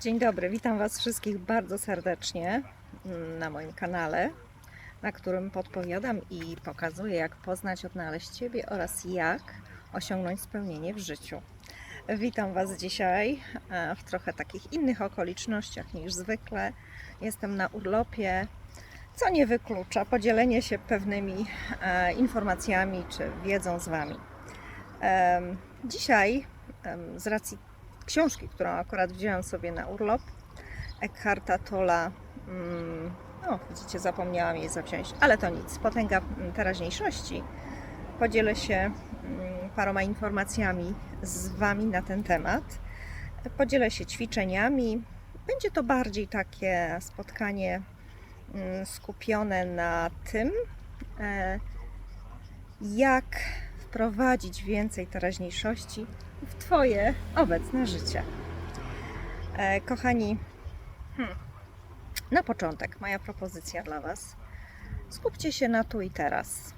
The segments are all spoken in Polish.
Dzień dobry, witam Was wszystkich bardzo serdecznie mm, na moim kanale, na którym podpowiadam i pokazuję, jak poznać, odnaleźć Ciebie oraz jak osiągnąć spełnienie w życiu. Witam Was dzisiaj e, w trochę takich innych okolicznościach niż zwykle. Jestem na urlopie, co nie wyklucza podzielenie się pewnymi e, informacjami czy wiedzą z Wami. Dzisiaj, z racji książki, którą akurat wzięłam sobie na urlop, Eckharta Tolla, mm, o widzicie, zapomniałam jej zawziąć, ale to nic, potęga mm, teraźniejszości. Podzielę się mm, paroma informacjami z Wami na ten temat. Podzielę się ćwiczeniami. Będzie to bardziej takie spotkanie skupione na tym, e, jak wprowadzić więcej teraźniejszości w Twoje obecne życie. E, kochani, hmm, na początek moja propozycja dla Was. Skupcie się na tu i teraz.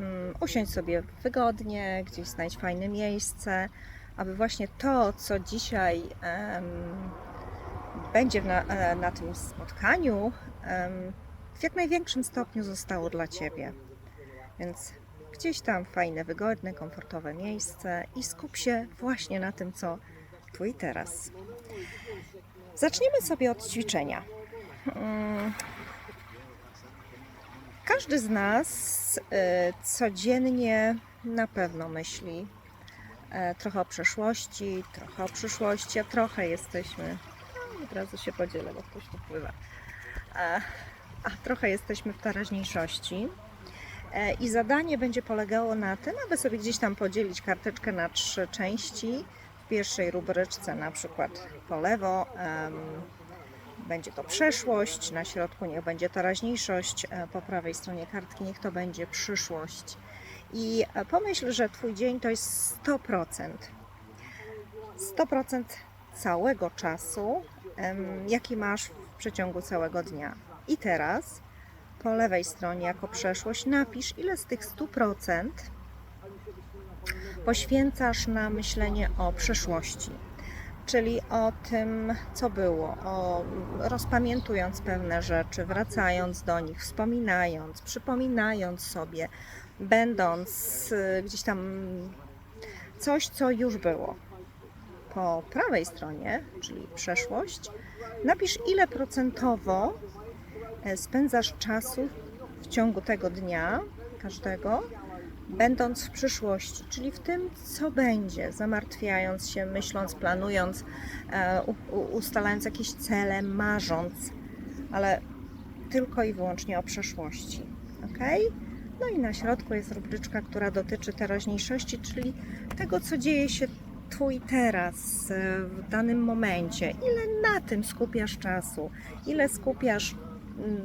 Mm, Usiądź sobie wygodnie, gdzieś znajdź fajne miejsce, aby właśnie to, co dzisiaj em, będzie na, e, na tym spotkaniu, em, w jak największym stopniu zostało dla Ciebie. Więc gdzieś tam fajne, wygodne, komfortowe miejsce i skup się właśnie na tym, co tu i teraz. Zaczniemy sobie od ćwiczenia. Mm. Każdy z nas y, codziennie na pewno myśli e, trochę o przeszłości, trochę o przyszłości, a trochę jesteśmy. No, od razu się podzielę, bo ktoś tu pływa. E, A trochę jesteśmy w teraźniejszości. E, I zadanie będzie polegało na tym, aby sobie gdzieś tam podzielić karteczkę na trzy części. W pierwszej rubryczce na przykład po lewo będzie to przeszłość, na środku niech będzie teraźniejszość, e, po prawej stronie kartki niech to będzie przyszłość. I e, pomyśl, że Twój dzień to jest 100%. 100% całego czasu, jaki masz w przeciągu całego dnia. I teraz po lewej stronie jako przeszłość napisz, ile z tych 100% poświęcasz na myślenie o przeszłości. Czyli o tym, co było, o rozpamiętując pewne rzeczy, wracając do nich, wspominając, przypominając sobie, będąc y, gdzieś tam coś, co już było. Po prawej stronie, czyli przeszłość, napisz, ile procentowo spędzasz czasu w ciągu tego dnia, każdego, będąc w przyszłości, czyli w tym, co będzie, zamartwiając się, myśląc, planując, e, ustalając jakieś cele, marząc, ale tylko i wyłącznie o przeszłości. Ok? No i na środku jest rubryczka, która dotyczy teraźniejszości, czyli tego, co dzieje się tu i teraz, e, w danym momencie. Ile na tym skupiasz czasu, ile skupiasz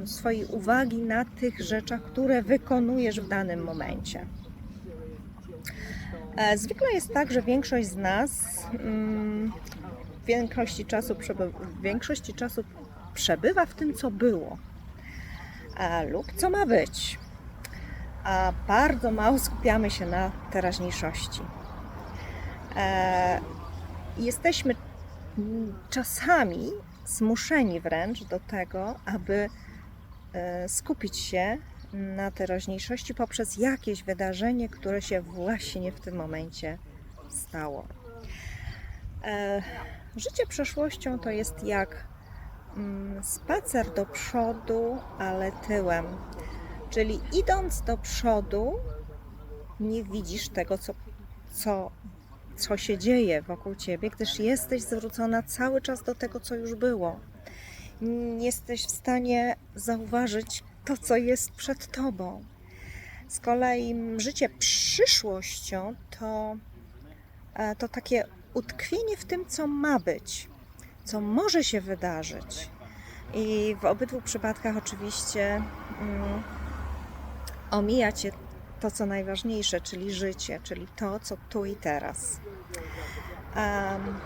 swojej uwagi na tych rzeczach, które wykonujesz w danym momencie. E, Zwykle jest tak, że większość z nas mm, w większości czasu, przeby- w większości czasu przebywa w tym, co było lub co ma być, a bardzo mało skupiamy się na teraźniejszości. E, Jesteśmy mm, czasami zmuszeni wręcz do tego, aby e, skupić się na teraźniejszości poprzez jakieś wydarzenie, które się właśnie w tym momencie stało. E, Życie przeszłością to jest jak mm, spacer do przodu, ale tyłem. Czyli idąc do przodu, nie widzisz tego, co, co, co się dzieje wokół ciebie, gdyż jesteś zwrócona cały czas do tego, co już było. Nie jesteś w stanie zauważyć to, co jest przed tobą. Z kolei życie przyszłością to, e, to takie utkwienie w tym, co ma być, co może się wydarzyć. I w obydwu przypadkach oczywiście mm, omija cię to, co najważniejsze, czyli życie, czyli to, co tu i teraz. Mm,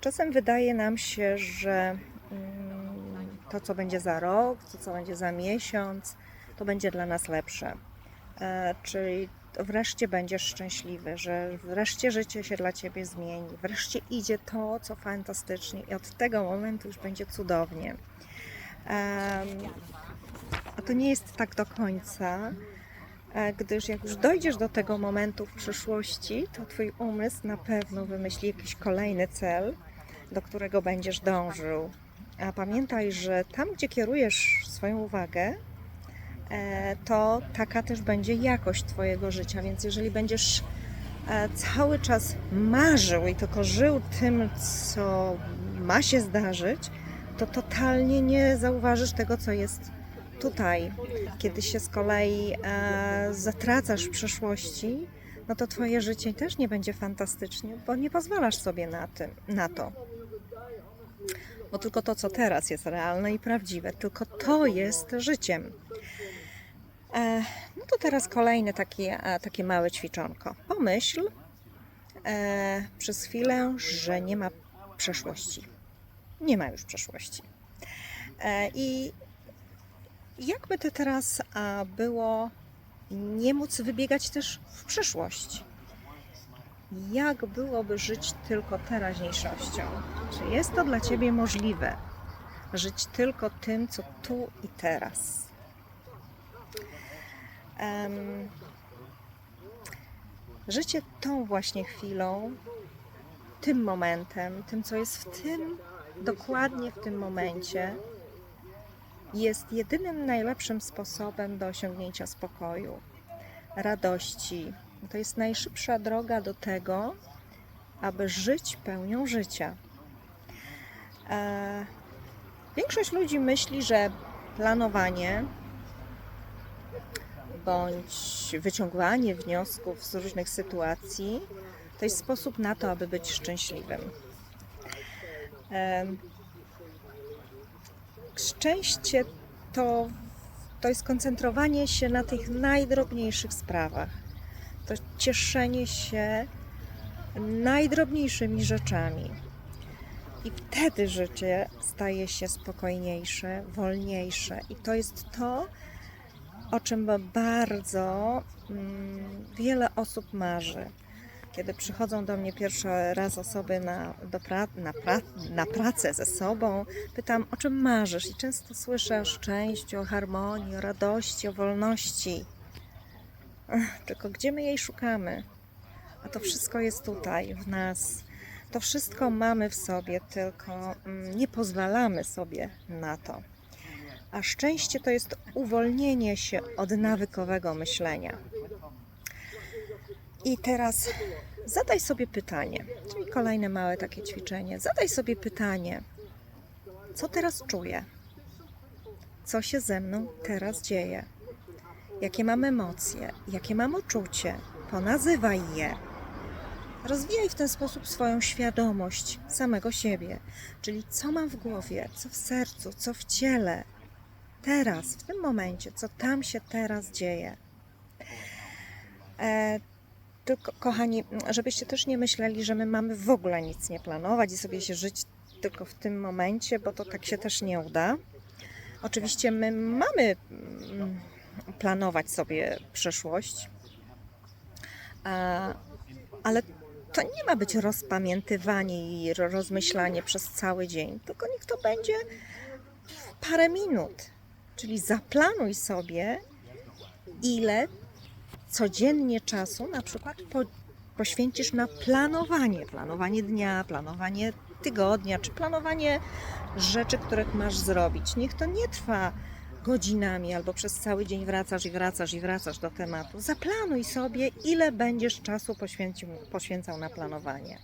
Czasem wydaje nam się, że mm, to, co będzie za rok, to, co będzie za miesiąc, to będzie dla nas lepsze. E, Czyli wreszcie będziesz szczęśliwy, że wreszcie życie się dla ciebie zmieni, wreszcie idzie to, co fantastycznie, i od tego momentu już będzie cudownie. A to nie jest tak do końca, e, gdyż jak już dojdziesz do tego momentu w przyszłości, to twój umysł na pewno wymyśli jakiś kolejny cel, do którego będziesz dążył. A pamiętaj, że tam, gdzie kierujesz swoją uwagę, e, to taka też będzie jakość Twojego życia. Więc jeżeli będziesz e, cały czas marzył i tylko żył tym, co ma się zdarzyć, to totalnie nie zauważysz tego, co jest tutaj. Kiedy się z kolei e, zatracasz w przeszłości, no to Twoje życie też nie będzie fantastycznie, bo nie pozwalasz sobie na, tym, na to. Bo tylko to, co teraz jest realne i prawdziwe, tylko to jest życiem. E, no to teraz kolejne takie, e, takie małe ćwiczonko. Pomyśl e, przez chwilę, że nie ma przeszłości. Nie ma już przeszłości. E, I jakby to teraz było nie móc wybiegać też w przyszłość? Jak byłoby żyć tylko teraźniejszością? Czy jest to dla Ciebie możliwe? Żyć tylko tym, co tu i teraz. Em, życie tą właśnie chwilą, tym momentem, tym, co jest w tym, dokładnie w tym momencie, jest jedynym najlepszym sposobem do osiągnięcia spokoju, radości. To jest najszybsza droga do tego, aby żyć pełnią życia. E, Większość ludzi myśli, że planowanie bądź wyciąganie wniosków z różnych sytuacji to jest sposób na to, aby być szczęśliwym. Szczęście to, to jest koncentrowanie się na tych najdrobniejszych sprawach. To cieszenie się najdrobniejszymi rzeczami. I wtedy życie staje się spokojniejsze, wolniejsze. I to jest to, o czym bardzo mm, wiele osób marzy. Kiedy przychodzą do mnie pierwszy raz osoby na, do pra, na, pra, na pracę ze sobą, pytam, o czym marzysz? I często słyszę o szczęściu, o harmonii, o radości, o wolności. Ech, Tylko gdzie my jej szukamy? A to wszystko jest tutaj, w nas. To wszystko mamy w sobie, tylko mm, nie pozwalamy sobie na to. A szczęście to jest uwolnienie się od nawykowego myślenia. I teraz zadaj sobie pytanie, czyli kolejne małe takie ćwiczenie. Zadaj sobie pytanie, co teraz czuję? Co się ze mną teraz dzieje? Jakie mam emocje? Jakie mam uczucie? Ponazywaj je. Rozwijaj w ten sposób swoją świadomość samego siebie, czyli co mam w głowie, co w sercu, co w ciele, teraz, w tym momencie, co tam się teraz dzieje. E, tylko, kochani, żebyście też nie myśleli, że my mamy w ogóle nic nie planować i sobie się żyć tylko w tym momencie, bo to tak się też nie uda. Oczywiście my mamy mm, planować sobie przyszłość, ale to nie ma być rozpamiętywanie i ro- rozmyślanie przez cały dzień, tylko niech to będzie parę minut. Czyli zaplanuj sobie, ile codziennie czasu na przykład po, poświęcisz na planowanie. Planowanie dnia, planowanie tygodnia, czy planowanie rzeczy, których masz zrobić. Niech to nie trwa godzinami albo przez cały dzień wracasz i wracasz i wracasz do tematu. Zaplanuj sobie, ile będziesz czasu poświęcił, poświęcał na planowanie.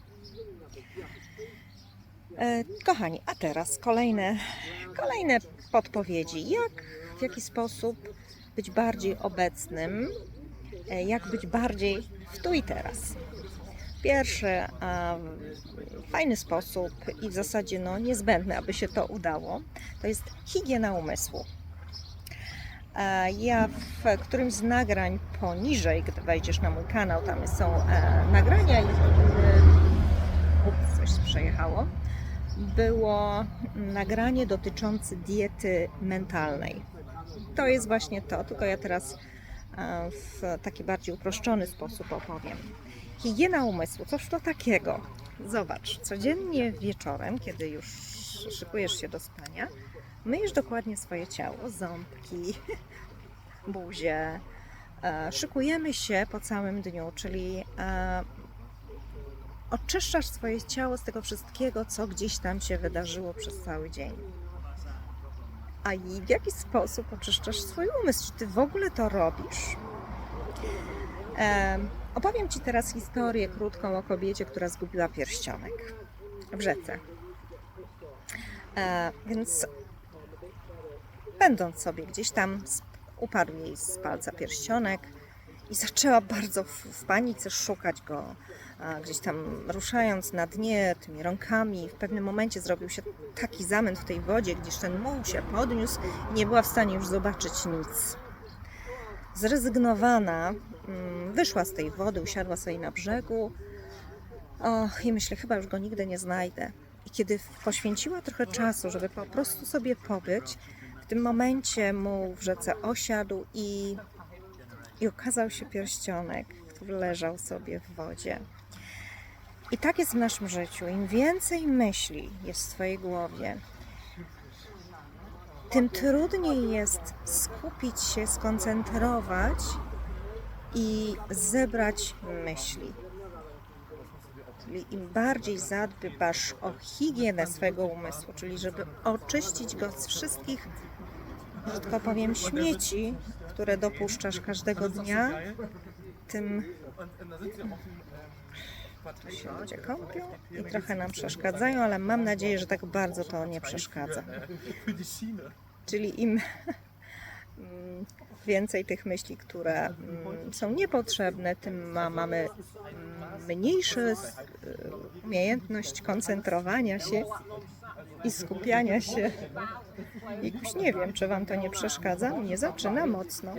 E, kochani, a teraz kolejne, kolejne podpowiedzi. Jak, w jaki sposób być bardziej obecnym, jak być bardziej w tu i teraz. Pierwszy fajny sposób i w zasadzie no, niezbędny, aby się to udało, to jest higiena umysłu. E, Ja w którymś z nagrań poniżej, gdy wejdziesz na mój kanał, tam są e, nagrania i e, coś przejechało. Było nagranie dotyczące diety mentalnej. To jest właśnie to, tylko ja teraz e, w taki bardziej uproszczony sposób opowiem. Higiena umysłu, cóż to takiego? Zobacz, codziennie wieczorem, kiedy już szykujesz się do spania, myjesz dokładnie swoje ciało, ząbki, buzię. E, Szykujemy się po całym dniu, czyli e, oczyszczasz swoje ciało z tego wszystkiego, co gdzieś tam się wydarzyło przez cały dzień. A i w jaki sposób oczyszczasz swój umysł? Czy ty w ogóle to robisz? Em, opowiem Ci teraz historię krótką o kobiecie, która zgubiła pierścionek w rzece. E, więc będąc sobie gdzieś tam, upadł jej z palca pierścionek i zaczęła bardzo w, w panice szukać go, gdzieś tam ruszając na dnie tymi rąkami. W pewnym momencie zrobił się taki zamęt w tej wodzie, gdyż ten muł się podniósł i nie była w stanie już zobaczyć nic. Zrezygnowana, mm, wyszła z tej wody, usiadła sobie na brzegu och, i myślę, chyba już go nigdy nie znajdę. I kiedy poświęciła trochę czasu, żeby po prostu sobie pobyć, w tym momencie mu w rzece osiadł i, i okazał się pierścionek, który leżał sobie w wodzie. I tak jest w naszym życiu. Im więcej myśli jest w Twojej głowie, tym trudniej jest skupić się, skoncentrować i zebrać myśli. Czyli im bardziej zadbasz o higienę swojego umysłu, czyli żeby oczyścić go z wszystkich, tylko powiem, śmieci, które dopuszczasz każdego dnia, tym tu się ludzie kąpią i trochę nam przeszkadzają, ale mam nadzieję, że tak bardzo to nie przeszkadza. Czyli im mm, więcej tych myśli, które mm, są niepotrzebne, tym ma, mamy mm, mniejszą umiejętność koncentrowania się i skupiania się. Jakoś nie wiem, czy Wam to nie przeszkadza. Mnie zaczyna mocno.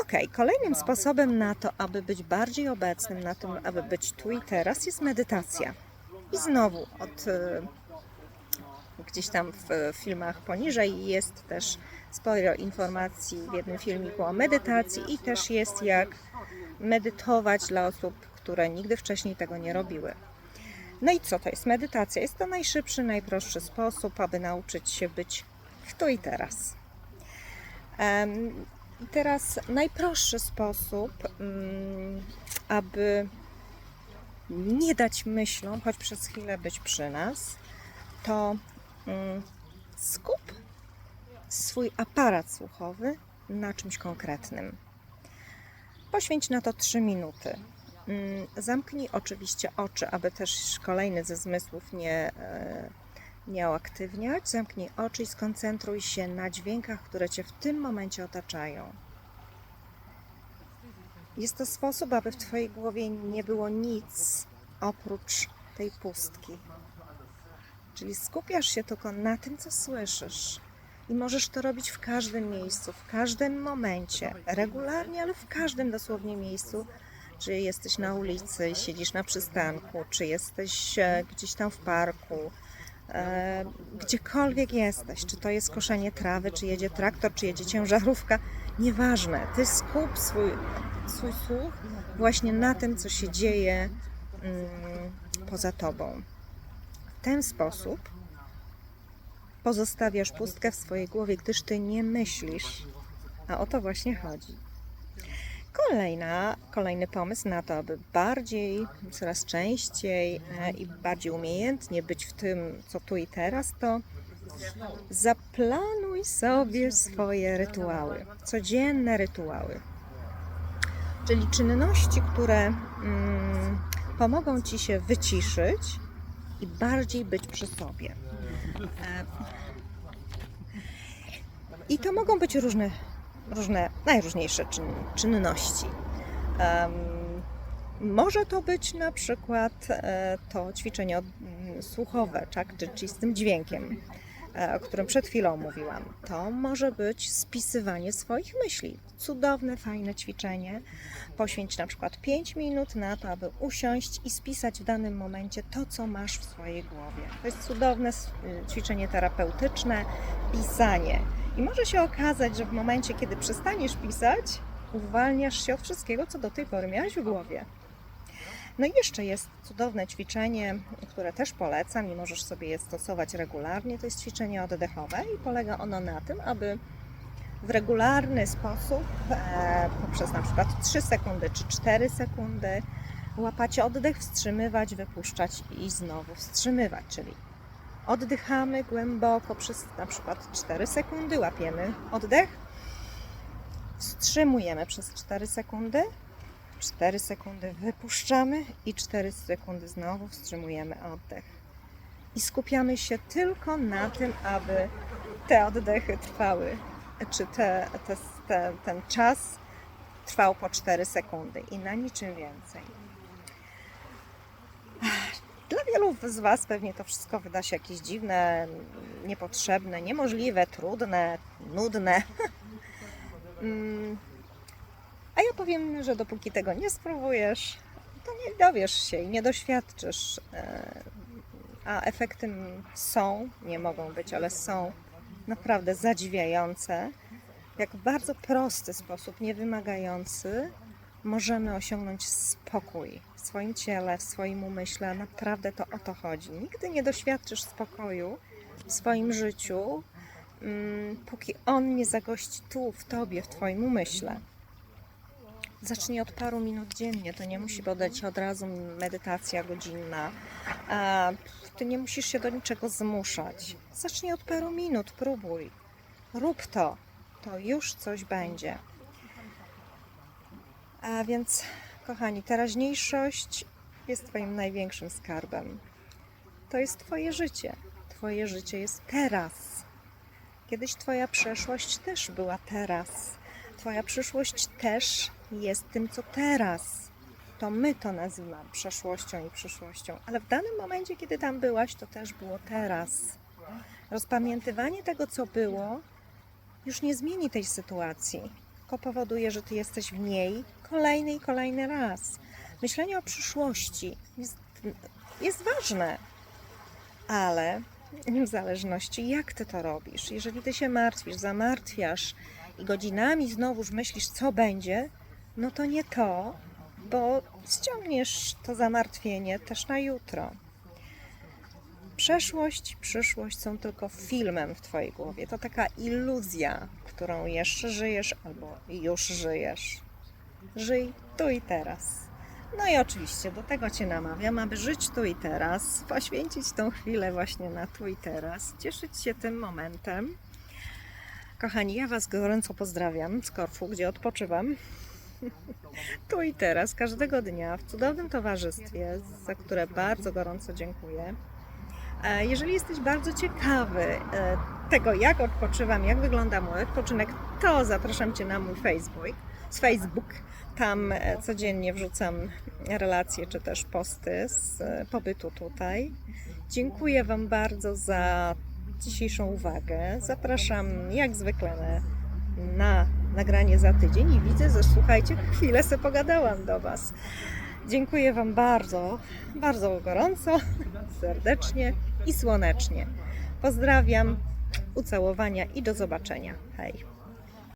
Ok, kolejnym sposobem na to, aby być bardziej obecnym, na tym, aby być tu i teraz, jest medytacja. I znowu od e, gdzieś tam w filmach poniżej jest też sporo informacji w jednym filmiku o medytacji i też jest jak medytować dla osób, które nigdy wcześniej tego nie robiły. No i co to jest medytacja? Jest to najszybszy, najprostszy sposób, aby nauczyć się być w tu i teraz. Teraz najprostszy sposób, mm, aby nie dać myślom, choć przez chwilę być przy nas, to mm, skup swój aparat słuchowy na czymś konkretnym. Poświęć na to 3 minuty. Mm, Zamknij oczywiście oczy, aby też kolejny ze zmysłów nie, e, nie uaktywniać. Zamknij oczy i skoncentruj się na dźwiękach, które Cię w tym momencie otaczają. Jest to sposób, aby w Twojej głowie nie było nic oprócz tej pustki. Czyli skupiasz się tylko na tym, co słyszysz. I możesz to robić w każdym miejscu, w każdym momencie, regularnie, ale w każdym dosłownie miejscu. Czy jesteś na ulicy, siedzisz na przystanku, czy jesteś e, gdzieś tam w parku, e, gdziekolwiek jesteś, czy to jest koszenie trawy, czy jedzie traktor, czy jedzie ciężarówka, nieważne. Ty skup swój, swój słuch właśnie na tym, co się dzieje mm, poza tobą. W ten sposób pozostawiasz pustkę w swojej głowie, gdyż ty nie myślisz. A o to właśnie chodzi. Kolejna, kolejny pomysł na to, aby bardziej, coraz częściej e, i bardziej umiejętnie być w tym, co tu i teraz, to zaplanuj sobie swoje rytuały, codzienne rytuały. Czyli czynności, które mm, pomogą ci się wyciszyć i bardziej być przy sobie. E, I to mogą być różne, różne najróżniejsze czyn, czynności. Em, może to być na przykład e, to ćwiczenie od- m, słuchowe, tak, czy czystym dźwiękiem, e, o którym przed chwilą mówiłam. To może być spisywanie swoich myśli. Cudowne, fajne ćwiczenie. Poświęć na przykład 5 minut na to, aby usiąść i spisać w danym momencie to, co masz w swojej głowie. To jest cudowne y, ćwiczenie terapeutyczne, pisanie. I może się okazać, że w momencie, kiedy przestaniesz pisać, uwalniasz się od wszystkiego, co do tej pory miałeś w głowie. No i jeszcze jest cudowne ćwiczenie, które też polecam i możesz sobie je stosować regularnie. To jest ćwiczenie oddechowe i polega ono na tym, aby w regularny sposób, e, poprzez na przykład 3 sekundy czy 4 sekundy, łapać oddech, wstrzymywać, wypuszczać i znowu wstrzymywać, czyli oddychamy głęboko przez na przykład 4 sekundy, łapiemy oddech, wstrzymujemy przez 4 sekundy, 4 sekundy wypuszczamy i 4 sekundy znowu wstrzymujemy oddech. I skupiamy się tylko na tym, aby te oddechy trwały, czy te, te, te, ten czas trwał po 4 sekundy i na niczym więcej. Dla wielu z Was pewnie to wszystko wyda się jakieś dziwne, niepotrzebne, niemożliwe, trudne, nudne. Mm, A ja powiem, że dopóki tego nie spróbujesz, to nie dowiesz się i nie doświadczysz. E, A efekty są, nie mogą być, ale są naprawdę zadziwiające. Jak w bardzo prosty sposób, niewymagający, możemy osiągnąć spokój w swoim ciele, w swoim umyśle. Naprawdę to o to chodzi. Nigdy nie doświadczysz spokoju w swoim życiu, mm, póki on nie zagości tu, w tobie, w twoim umyśle. Zacznij od paru minut dziennie. To nie musi być od razu medytacja godzinna. Ty nie musisz się do niczego zmuszać. Zacznij od paru minut, próbuj. Rób to. To już coś będzie. A więc, kochani, teraźniejszość jest Twoim największym skarbem. To jest Twoje życie. Twoje życie jest teraz. Kiedyś Twoja przeszłość też była teraz. Twoja przyszłość też jest tym, co teraz. To my to nazywamy przeszłością i przyszłością, ale w danym momencie, kiedy tam byłaś, to też było teraz. Rozpamiętywanie tego, co było, już nie zmieni tej sytuacji, tylko powoduje, że ty jesteś w niej kolejny i kolejny raz. Myślenie o przyszłości jest, jest ważne, ale w zależności jak ty to robisz. Jeżeli ty się martwisz, zamartwiasz i godzinami znowuż myślisz, co będzie, no to nie to, bo ściągniesz to zamartwienie też na jutro. Przeszłość przyszłość są tylko filmem w Twojej głowie. To taka iluzja, którą jeszcze żyjesz albo już żyjesz. Żyj tu i teraz. No i oczywiście do tego Cię namawiam, aby żyć tu i teraz, poświęcić tą chwilę właśnie na tu i teraz, cieszyć się tym momentem. Kochani, ja Was gorąco pozdrawiam z Korfu, gdzie odpoczywam. Tu i teraz, każdego dnia, w cudownym towarzystwie, za które bardzo gorąco dziękuję. E, Jeżeli jesteś bardzo ciekawy e, tego, jak odpoczywam, jak wygląda mój odpoczynek, to zapraszam Cię na mój Facebook. Z Facebook. Tam e, codziennie wrzucam relacje czy też posty z pobytu tutaj. Dziękuję Wam bardzo za dzisiejszą uwagę. Zapraszam jak zwykle na, na nagranie za tydzień i widzę, że słuchajcie, chwilę sobie pogadałam do Was. Dziękuję Wam bardzo, bardzo gorąco, serdecznie i słonecznie. Pozdrawiam, ucałowania i do zobaczenia. Hej!